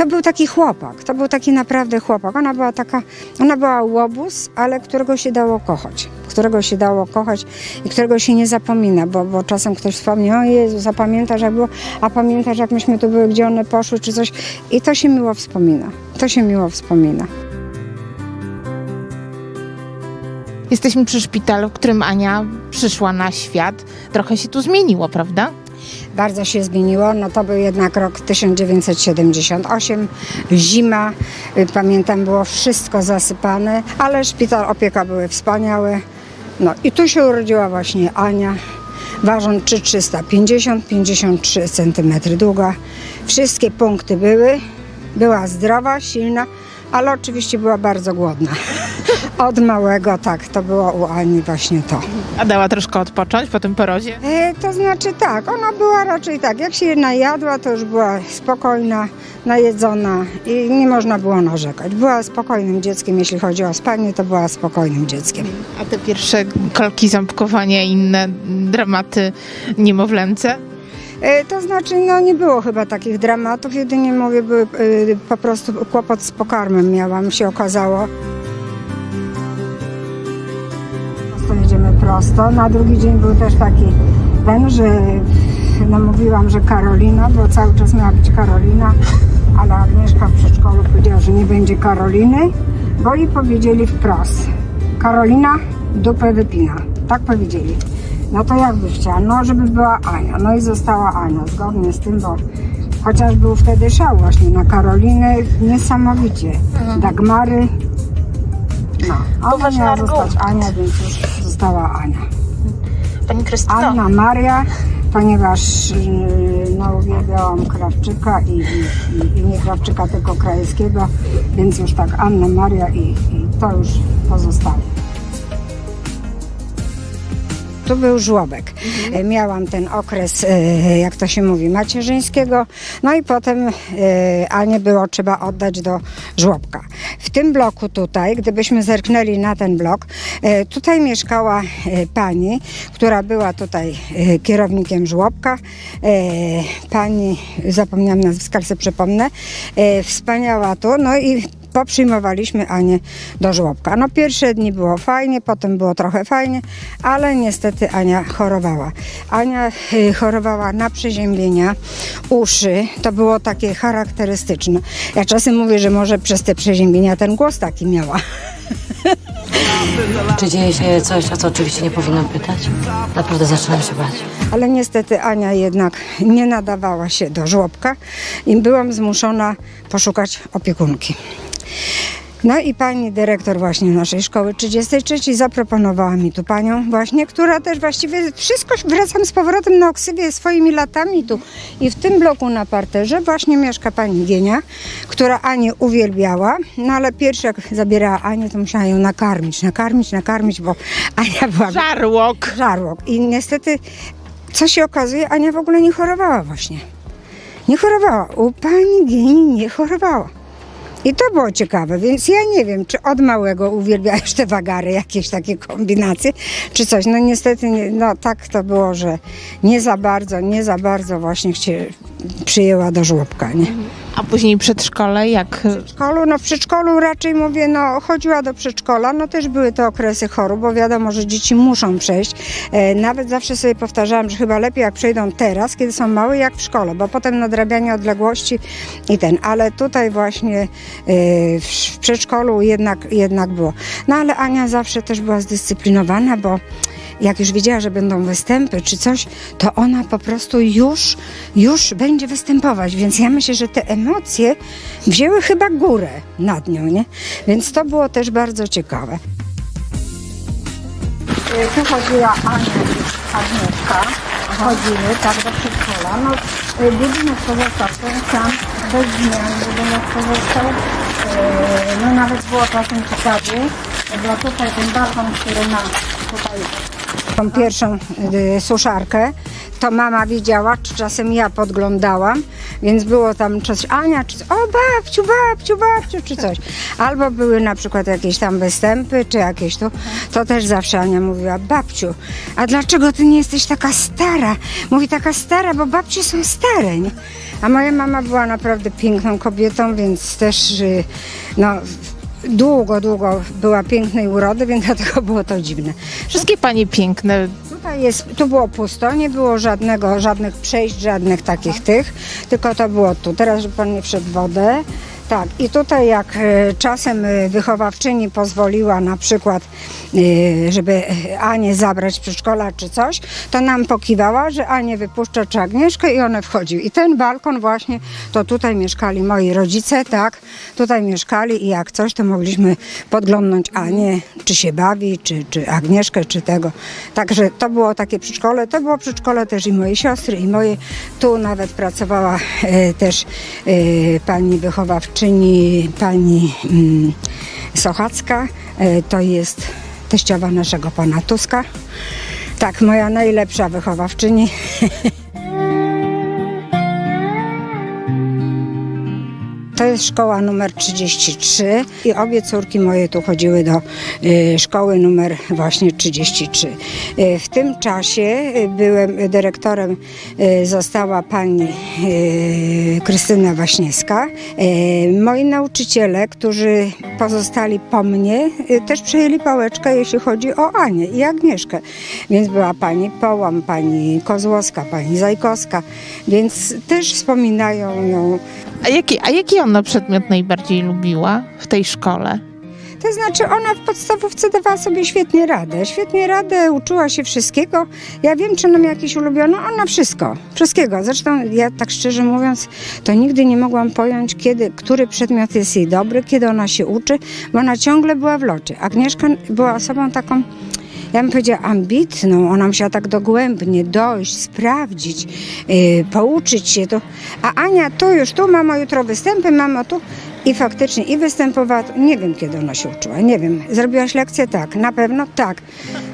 to był taki chłopak, to był taki naprawdę chłopak. Ona była taka, ona była łobuz, ale którego się dało kochać. Którego się dało kochać i którego się nie zapomina, bo, bo czasem ktoś wspomni, o Jezu, zapamiętasz jak było, a pamiętasz jak myśmy tu były, gdzie one poszły, czy coś. I to się miło wspomina. To się miło wspomina. Jesteśmy przy szpitalu, w którym Ania przyszła na świat. Trochę się tu zmieniło, prawda? Bardzo się zmieniło. No to był jednak rok 1978. Zima, y, pamiętam, było wszystko zasypane, ale szpital, opieka były wspaniałe. No i tu się urodziła właśnie Ania, ważąc 350, 53 cm długa. Wszystkie punkty były. Była zdrowa, silna, ale oczywiście była bardzo głodna. Od małego, tak, to było u Ani właśnie to. A dała troszkę odpocząć po tym porodzie? E, to znaczy tak, ona była raczej tak, jak się najadła, to już była spokojna, najedzona i nie można było narzekać. Była spokojnym dzieckiem, jeśli chodzi o spanie, to była spokojnym dzieckiem. A te pierwsze kolki, ząbkowania i inne dramaty niemowlęce? E, to znaczy, no nie było chyba takich dramatów, jedynie mówię, były e, po prostu kłopot z pokarmem miałam, się okazało. Prosto jedziemy prosto. Na drugi dzień był też taki ten, że no mówiłam, że Karolina, bo cały czas miała być Karolina, ale Agnieszka w przedszkolu powiedziała, że nie będzie Karoliny, bo i powiedzieli wprost. Karolina dupę wypina. Tak powiedzieli. No to jak byś chciała? No, żeby była Ania. No i została Ania, zgodnie z tym, bo chociaż był wtedy szał właśnie na Karoliny, niesamowicie. Dagmary. No, ona miała zostać Ania, więc już została Ania. Pani Krystyno. Anna Maria, ponieważ yy, no, uwielbiałam Krawczyka i, i, i, i nie Krawczyka, tylko Krajewskiego, więc już tak Anna Maria i, i to już pozostało. Tu był żłobek. E, Miałam ten okres, e, jak to się mówi, macierzyńskiego, no i potem e, Anię było trzeba oddać do żłobka. W tym bloku tutaj, gdybyśmy zerknęli na ten blok, tutaj mieszkała pani, która była tutaj kierownikiem żłobka. Pani, zapomniałam nazwiska, ale sobie przypomnę, wspaniała tu, no i poprzyjmowaliśmy Anię do żłobka. No pierwsze dni było fajnie, potem było trochę fajnie, ale niestety Ania chorowała. Ania y, chorowała na przeziębienia uszy, to było takie charakterystyczne. Ja czasem mówię, że może przez te przeziębienia ten głos taki miała. Czy dzieje się coś, o co oczywiście nie powinnam pytać? Naprawdę zaczynam się bać. Ale niestety Ania jednak nie nadawała się do żłobka i byłam zmuszona poszukać opiekunki. No i pani dyrektor właśnie naszej szkoły 33 zaproponowała mi tu panią właśnie, która też właściwie wszystko, wracam z powrotem na Oksywie swoimi latami tu i w tym bloku na parterze właśnie mieszka pani Gienia, która Anię uwielbiała, no ale pierwszy jak zabierała Anię, to musiała ją nakarmić, nakarmić, nakarmić, bo Ania była Żarłok. żarłok. I niestety, co się okazuje, Ania w ogóle nie chorowała właśnie. Nie chorowała. U pani Gieni nie chorowała. I to było ciekawe, więc ja nie wiem, czy od małego uwielbiasz te wagary, jakieś takie kombinacje, czy coś. No niestety, nie, no tak to było, że nie za bardzo, nie za bardzo właśnie chcie, przyjęła do żłobka, nie? A później przedszkole, jak przedszkolu, no w przedszkolu raczej mówię, no chodziła do przedszkola, no też były te okresy chorób, bo wiadomo, że dzieci muszą przejść. E, nawet zawsze sobie powtarzałam, że chyba lepiej jak przejdą teraz, kiedy są małe, jak w szkole, bo potem nadrabianie odległości i ten, ale tutaj właśnie e, w, w przedszkolu jednak, jednak było. No ale Ania zawsze też była zdyscyplinowana, bo jak już wiedziała, że będą występy czy coś, to ona po prostu już, już będzie występować. Więc ja myślę, że te emocje wzięły chyba górę nad nią, nie? Więc to było też bardzo ciekawe. Tu chodziła Ania i Agnieszka, chodziły tak do przedszkola. No, budynek pozostał ten sam, bez zmian budynek pozostał. Y, No nawet było czasem ciekawie, bo tutaj ten balkon, który mam tutaj tą pierwszą y, suszarkę, to mama widziała, czy czasem ja podglądałam, więc było tam coś, Ania, czy o babciu, babciu, babciu, czy coś. Albo były na przykład jakieś tam występy, czy jakieś tu, to też zawsze Ania mówiła, babciu, a dlaczego ty nie jesteś taka stara? Mówi taka stara, bo babcie są stare, nie? A moja mama była naprawdę piękną kobietą, więc też y, no, długo, długo była pięknej urody, więc dlatego było to dziwne. Wszystkie panie piękne. Tutaj jest, tu było pusto, nie było żadnego, żadnych przejść, żadnych takich tych, tylko to było tu. Teraz, żeby pan nie wszedł w wodę. Tak, i tutaj jak e, czasem e, wychowawczyni pozwoliła na przykład, e, żeby Anię zabrać przedszkola czy coś, to nam pokiwała, że Anię wypuszcza czy Agnieszkę i one wchodziły. I ten balkon właśnie, to tutaj mieszkali moi rodzice, tak, tutaj mieszkali i jak coś, to mogliśmy podglądnąć Anię, czy się bawi, czy, czy Agnieszkę, czy tego. Także to było takie przedszkole, to było przedszkole też i mojej siostry, i moje. Tu nawet pracowała też pani wychowawczyni, pani mm, Sochacka, e, to jest teściowa naszego pana Tuska. Tak, moja najlepsza wychowawczyni. To jest szkoła numer 33 i obie córki moje tu chodziły do y, szkoły numer właśnie 33. Y, w tym czasie y, byłem dyrektorem, została pani Krystyna Waśniewska. Moi nauczyciele, którzy pozostali po mnie, też przejęli pałeczkę, jeśli chodzi o Anię i Agnieszkę. Więc była pani Połam, pani Kozłowska, pani Zajkowska, więc też wspominają ją A jaki, a jaki ona przedmiot najbardziej lubiła w tej szkole? To znaczy ona w podstawówce dawała sobie świetnie radę. Świetnie radę, uczyła się wszystkiego. Ja wiem, czy ona miała jakieś ulubione, ona wszystko. Wszystkiego. Zresztą ja tak szczerze mówiąc, to nigdy nie mogłam pojąć, kiedy, który przedmiot jest jej dobry, kiedy ona się uczy, bo ona ciągle była w locie. Agnieszka była osobą taką, ja bym powiedziała ambitną, ona musiała tak dogłębnie dojść, sprawdzić, yy, pouczyć się to. A Ania tu już, tu mamo, jutro występy, mamo tu. I faktycznie i występowała, nie wiem kiedy ona się uczyła, nie wiem. Zrobiłaś lekcję? Tak, na pewno tak.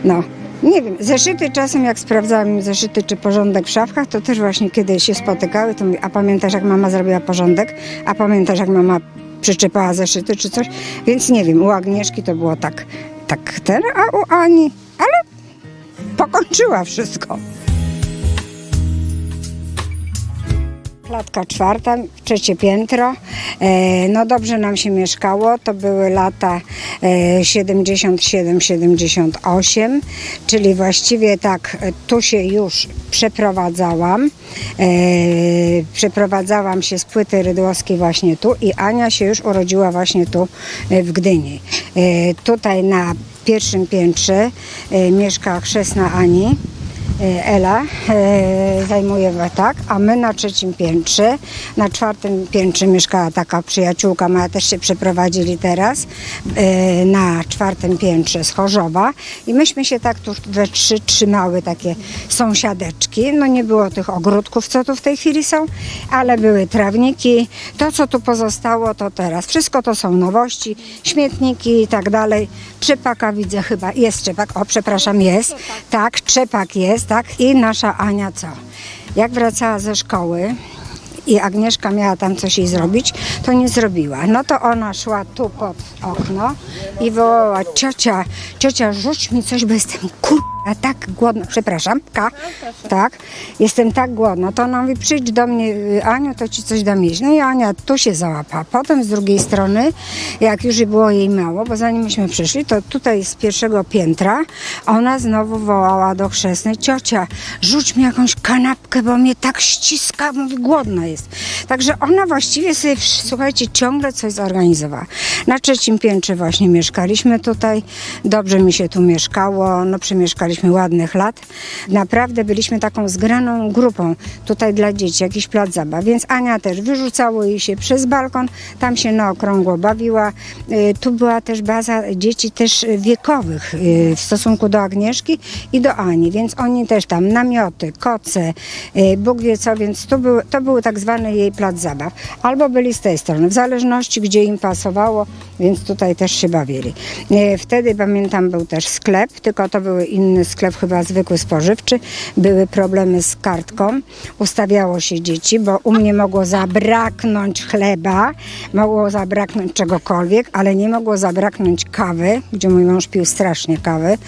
No. Nie wiem, zeszyty czasem jak sprawdzałam zeszyty czy porządek w szafkach, to też właśnie kiedy się spotykały, to mówię, a pamiętasz jak mama zrobiła porządek? A pamiętasz jak mama przyczepała zeszyty czy coś? Więc nie wiem, u Agnieszki to było tak, tak ten, a u Ani, ale pokończyła wszystko. Klatka czwarta, trzecie piętro. E, no dobrze nam się mieszkało. To były lata e, 77-78, czyli właściwie tak e, tu się już przeprowadzałam. E, przeprowadzałam się z płyty rydłowskiej właśnie tu i Ania się już urodziła właśnie tu e, w Gdyni. E, tutaj na pierwszym piętrze e, mieszka chrzestna Ani. E, Ela e, zajmuje tak, a my na trzecim piętrze, na czwartym piętrze mieszkała taka przyjaciółka moja, też się przeprowadzili teraz, e, na czwartym piętrze z Chorzowa. I myśmy się tak tu we trzy trzymały takie sąsiadeczki, no nie było tych ogródków, co tu w tej chwili są, ale były trawniki, to co tu pozostało to teraz, wszystko to są nowości, śmietniki i tak dalej, trzepaka widzę chyba, jest trzepak, o przepraszam, jest, tak, trzepak jest, tak i nasza Ania co? Jak wracała ze szkoły i Agnieszka miała tam coś jej zrobić, to nie zrobiła. No to ona szła tu pod okno i wołała ciocia, ciocia rzuć mi coś, bo jestem kurwa tak głodna, przepraszam, ka, tak, jestem tak głodna. To ona mówi przyjdź do mnie y, Aniu, to ci coś dam jeść. No i Ania tu się załapała. Potem z drugiej strony, jak już było jej mało, bo zanim myśmy przyszli, to tutaj z pierwszego piętra ona znowu wołała do chrzestnej ciocia, rzuć mi jakąś kanapkę, bo mnie tak ściska, mówi głodna jest. Także ona właściwie sobie, słuchajcie, ciągle coś zorganizowała. Na trzecim piętrze właśnie mieszkaliśmy tutaj. Dobrze mi się tu mieszkało, no przemieszkaliśmy ładnych lat. Naprawdę byliśmy taką zgraną grupą tutaj dla dzieci, jakiś plac zabaw. Więc Ania też wyrzucało jej się przez balkon, tam się na okrągło bawiła. Y, Tu była też baza dzieci też wiekowych y, w stosunku do Agnieszki i do Ani, więc oni też tam namioty, koce, y, Bóg wie co, więc to był, to był tak zwany jej plac zabaw. Albo byli z tej strony, w zależności gdzie im pasowało, więc tutaj też się bawili. Wtedy pamiętam był też sklep, tylko to były inne sklep chyba zwykły spożywczy, były problemy z kartką, ustawiało się dzieci, bo u mnie mogło zabraknąć chleba, mogło zabraknąć czegokolwiek, ale nie mogło zabraknąć kawy, gdzie mój mąż pił strasznie kawy,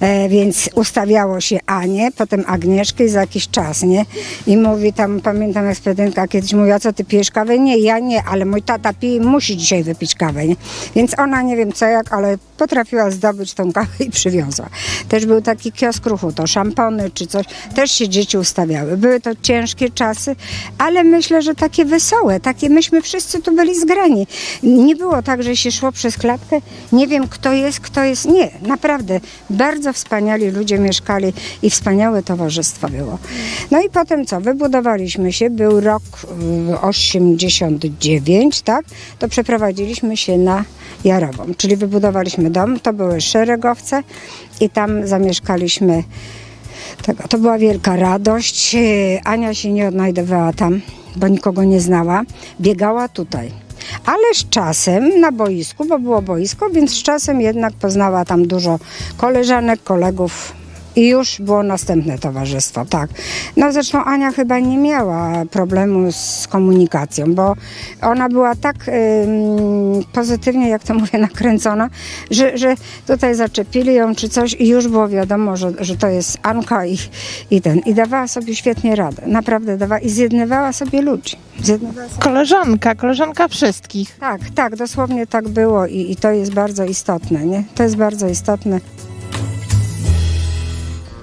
e, więc ustawiało się Anię, potem Agnieszkę i za jakiś czas, nie? I mówi tam, pamiętam ekspedyentka kiedyś mówi, a co ty pijesz kawę? Nie, ja nie, ale mój tata pije musi dzisiaj wypić kawę, nie? Więc ona nie wiem co jak, ale potrafiła zdobyć tą kawę i przywiozła. Też był taki kiosk ruchu, to szampony czy coś, też się dzieci ustawiały. Były to ciężkie czasy, ale myślę, że takie wesołe, takie myśmy wszyscy tu byli zgrani. Nie było tak, że się szło przez klatkę, nie wiem kto jest, kto jest, nie, naprawdę, bardzo wspaniali ludzie mieszkali i wspaniałe towarzystwo było. No i potem co, wybudowaliśmy się, był rok y, 89, tak, to przeprowadziliśmy się na Jarową, czyli wybudowaliśmy dom, to były szeregowce i tam zamieszkaliśmy. To była wielka radość. Yy, Ania się nie odnajdywała tam, bo nikogo nie znała. Biegała tutaj. Ale z czasem na boisku, bo było boisko, więc z czasem jednak poznała tam dużo koleżanek, kolegów. I już było następne towarzystwo, tak. No zresztą Ania chyba nie miała problemu z komunikacją, bo ona była tak ym, pozytywnie, jak to mówię, nakręcona, że, że tutaj zaczepili ją czy coś i już było wiadomo, że, że to jest Anka i, i ten. I dawała sobie świetnie radę, naprawdę dawała i zjednywała sobie ludzi. Zjednywała sobie... Koleżanka, koleżanka wszystkich. Tak, tak, dosłownie tak było i, i to jest bardzo istotne, nie? To jest bardzo istotne.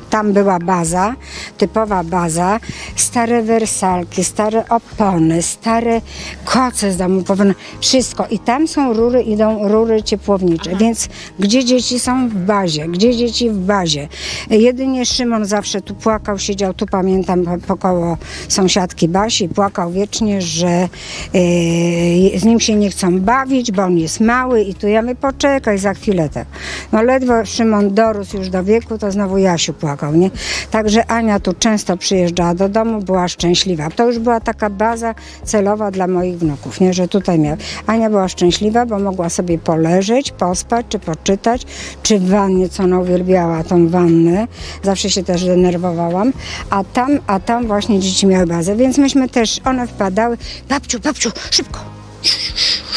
Tam była baza, typowa baza, stare wersalki, stare opony, stare koce z domu, wszystko. I tam są rury, idą rury ciepłownicze, więc gdzie dzieci są? W bazie, gdzie dzieci? W bazie. Jedynie Szymon zawsze tu płakał, siedział tu, pamiętam, po- po koło sąsiadki Basi, płakał wiecznie, że e, z nim się nie chcą bawić, bo on jest mały i tu ja my poczekaj za chwilę tak. No ledwo Szymon dorósł już do wieku, to znowu Jasiu płakał, nie? Także Ania tu często przyjeżdżała do domu, była szczęśliwa. To już była taka baza celowa dla moich wnuków, nie? Że tutaj miał. Ania była szczęśliwa, bo mogła sobie poleżeć, pospać, czy poczytać, czy w wannie, co ona uwielbiała, tą wannę. Zawsze się też denerwowałam. A tam, a tam właśnie dzieci miały bazę, więc myśmy też, one wpadały, babciu, babciu, szybko,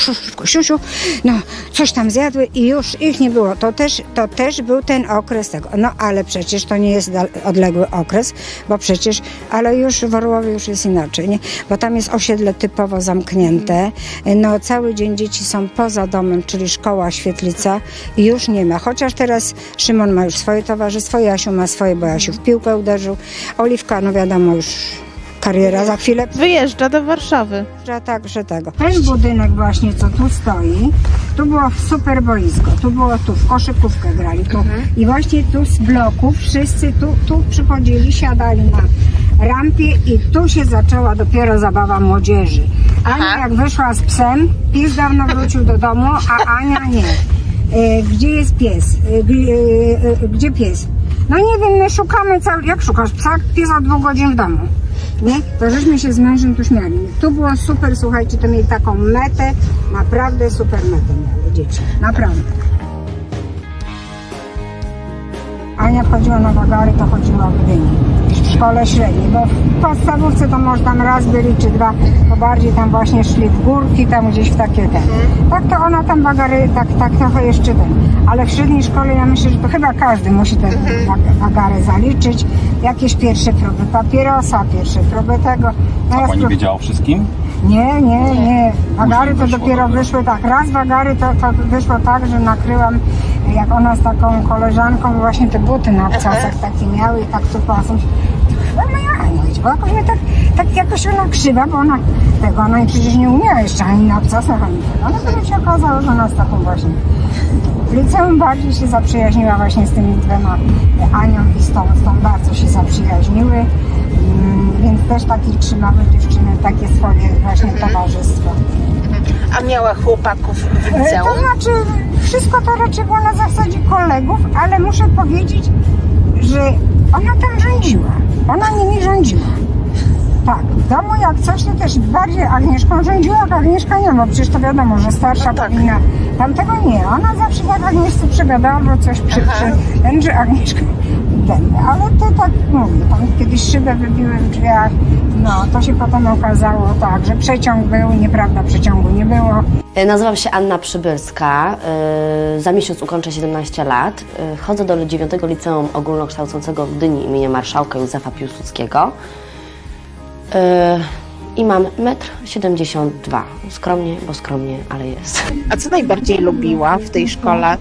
szybko, siusiu, no coś tam zjadły i już ich nie było. To też, to też był ten okres tego. No ale przecież to nie jest odległy okres, bo przecież, ale już w Orłowie już jest inaczej, nie? Bo tam jest osiedle typowo zamknięte. No cały dzień dzieci są poza domem, czyli szkoła, świetlica i już nie ma. Chociaż teraz Szymon ma już swoje towarzystwo, Jasiu ma swoje, bo Jasiu w piłkę uderzył. Oliwka, no wiadomo już kariera za chwilę Wyjeżdża do Warszawy. że także tego. Ten budynek właśnie, co tu stoi, tu było super boisko, tu było tu, w koszykówkę grali tu. I właśnie tu z bloków wszyscy tu, tu przychodzili, siadali na rampie i tu się zaczęła dopiero zabawa młodzieży. Ania jak wyszła z psem, pies dawno wrócił do domu, a Ania nie. E, gdzie jest pies? E, g- e, e, gdzie pies? No nie wiem, my szukamy cały... Jak szukasz psa? Pies od dwóch godzin w domu. Nie? To żeśmy się z mężem tu śmiali. Tu było super, słuchajcie, to mieli taką metę, naprawdę super metę miały dzieci. Naprawdę. Ania wchodziła na wagary, to chodziła w Gdyni. W szkole średniej, bo w podstawówce to może tam raz byli czy dwa, to bardziej tam właśnie szli w górki, tam gdzieś w takie ten. Tak to ona tam wagary, tak, tak trochę jeszcze ten. Ale w średniej szkole ja myślę, że to chyba każdy musi te wag- wagary zaliczyć. Jakieś pierwsze próby papierosa, pierwsze próby tego. No A pani wiedziała o wszystkim? Nie, nie, nie. Wagary to dopiero wyszły tak. Raz wagary to, to wyszło tak, że nakryłam, jak ona z taką koleżanką właśnie te buty na obcasach takie miały i tak tu pasem. Chyba moja Ania, bo jakoś mnie tak, tak jakoś ona krzywa, bo ona tego, ona przecież nie umiała jeszcze ani na obcasach, ani tego. No potem się okazało, że ona z taką właśnie w liceum bardziej się zaprzyjaźniła właśnie z tymi dwoma Anią i z tą, z tą bardzo się zaprzyjaźniły. Mm, Więc też takie trzymały dziewczyny, takie swoje właśnie towarzystwo. A miała chłopaków w E, To znaczy, wszystko to raczej było na zasadzie kolegów, ale muszę powiedzieć, że ona tam rządziła. Ona nimi rządziła. Tak, w domu jak coś, to też bardziej Agnieszką rządziła, jak Agnieszka nie, bo przecież to wiadomo, że starsza powinna. Tamtego nie, ona zawsze tak Agnieszce przegadała, bo coś przy, przy że Agnieszka ale to tak mówię, tam kiedyś szybę wybiły w drzwiach, no to się potem okazało tak, że przeciąg był, nieprawda, przeciągu nie było. E, Nazywam się Anna Przybylska. E, Za miesiąc ukończę 17 lat. E, Chodzę do 9 Liceum Ogólnokształcącego w Gdyni imienia Marszałka Józefa Piłsudskiego. I mam 1,72 m. Skromnie, bo skromnie, ale jest. A co najbardziej lubiła w tej szkole?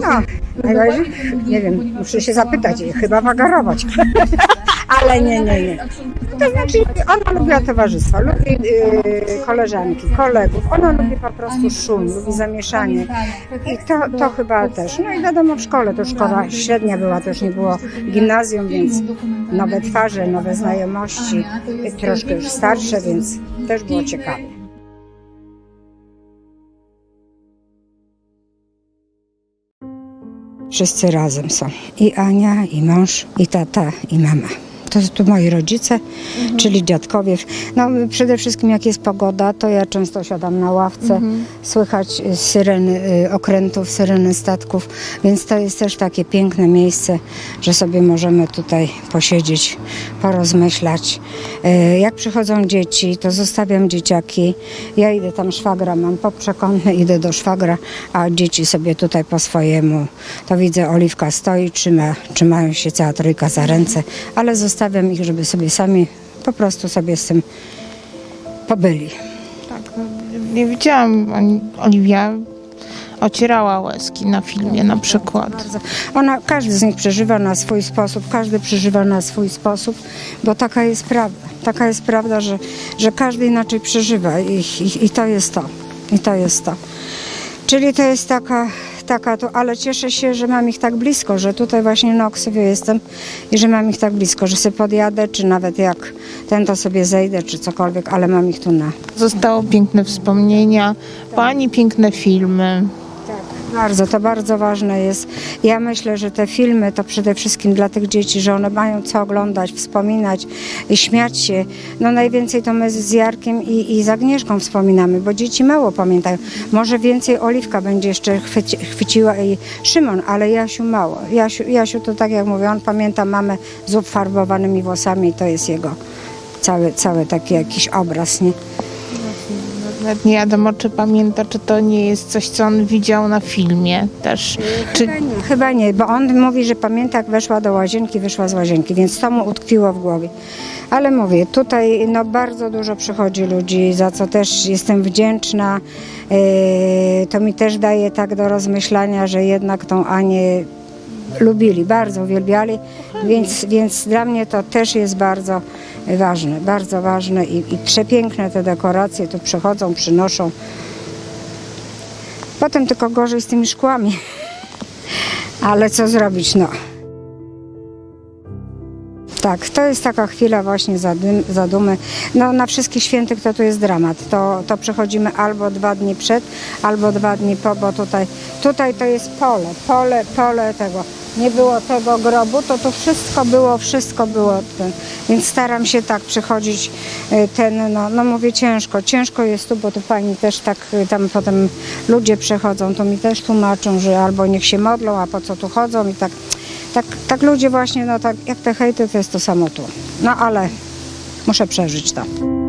No, najbardziej, nie wiem, muszę się zapytać chyba wagarować. Ale nie, nie, nie. To znaczy, ona lubiła towarzystwo, lubi yy, koleżanki, kolegów, ona lubi po prostu szum, lubi zamieszanie. I to, to chyba też. No i wiadomo, w szkole, to szkoła średnia była, to już nie było gimnazjum, więc nowe twarze, nowe znajomości, troszkę już starsze, więc też było ciekawe. Wszyscy razem są. I Ania, i mąż, i tata, i mama. To tu moi rodzice, czyli dziadkowie. No przede wszystkim jak jest pogoda, to ja często siadam na ławce, słychać y, syreny y, okrętów, syreny statków, więc to jest też takie piękne miejsce, że sobie możemy tutaj posiedzieć, porozmyślać. Y, Jak przychodzą dzieci, to zostawiam dzieciaki. Ja idę tam szwagra, mam poprzekątny, idę do szwagra, a dzieci sobie tutaj po swojemu. To widzę, Oliwka stoi, trzyma, trzymają się cała trójka za ręce, ale zostawiam ich, żeby sobie sami po prostu sobie z tym pobyli. Tak, nie widziałam, Oliwia ocierała łezki na filmie na przykład. Bardzo. Ona, każdy z nich przeżywa na swój sposób, każdy przeżywa na swój sposób, bo taka jest prawda. Taka jest prawda, że, że każdy inaczej przeżywa i, i, i to jest to. I to jest to. Czyli to jest taka, taka to, ale cieszę się, że mam ich tak blisko, że tutaj właśnie na Oksywiu jestem i że mam ich tak blisko, że sobie podjadę, czy nawet jak ten to sobie zejdę, czy cokolwiek, ale mam ich tu na, Zostało piękne wspomnienia, pani piękne filmy. Bardzo, to bardzo ważne jest. Ja myślę, że te filmy to przede wszystkim dla tych dzieci, że one mają co oglądać, wspominać, i śmiać się. No najwięcej to my z Jarkiem i, i z Agnieszką wspominamy, bo dzieci mało pamiętają. Może więcej Oliwka będzie jeszcze chwyci, chwyciła i Szymon, ale Jasiu mało. Jasiu, Jasiu to tak jak mówię, on pamięta mamę z obfarbowanymi włosami to jest jego cały, cały taki jakiś obraz, nie? Nawet nie wiadomo, czy pamięta, czy to nie jest coś, co on widział na filmie też. Czy Chyba nie, chyba nie, bo on mówi, że pamięta jak weszła do łazienki, wyszła z łazienki, więc to mu utkwiło w głowie. Ale mówię, tutaj no, bardzo dużo przychodzi ludzi, za co też jestem wdzięczna. Yy, to mi też daje tak do rozmyślania, że jednak tą Anię lubili, bardzo uwielbiali, więc, więc dla mnie to też jest bardzo ważne, bardzo ważne i, i przepiękne te dekoracje tu przychodzą, przynoszą. Potem tylko gorzej z tymi szkłami. Ale co zrobić, no. Tak, to jest taka chwila właśnie zadumy. No na wszystkich świętych to tu jest dramat. To, to przechodzimy albo dwa dni przed, albo dwa dni po, bo tutaj, tutaj to jest pole, pole, pole tego. Nie było tego grobu, to to wszystko było, wszystko było. Ten. Więc staram się tak przychodzić y, ten, no, no mówię ciężko, ciężko jest tu, bo tu pani też tak, y, tam potem ludzie przechodzą, to mi też tłumaczą, że albo niech się modlą, a po co tu chodzą i tak, tak, tak ludzie właśnie, no tak jak te hejty, to jest to samo tu. No ale muszę przeżyć to.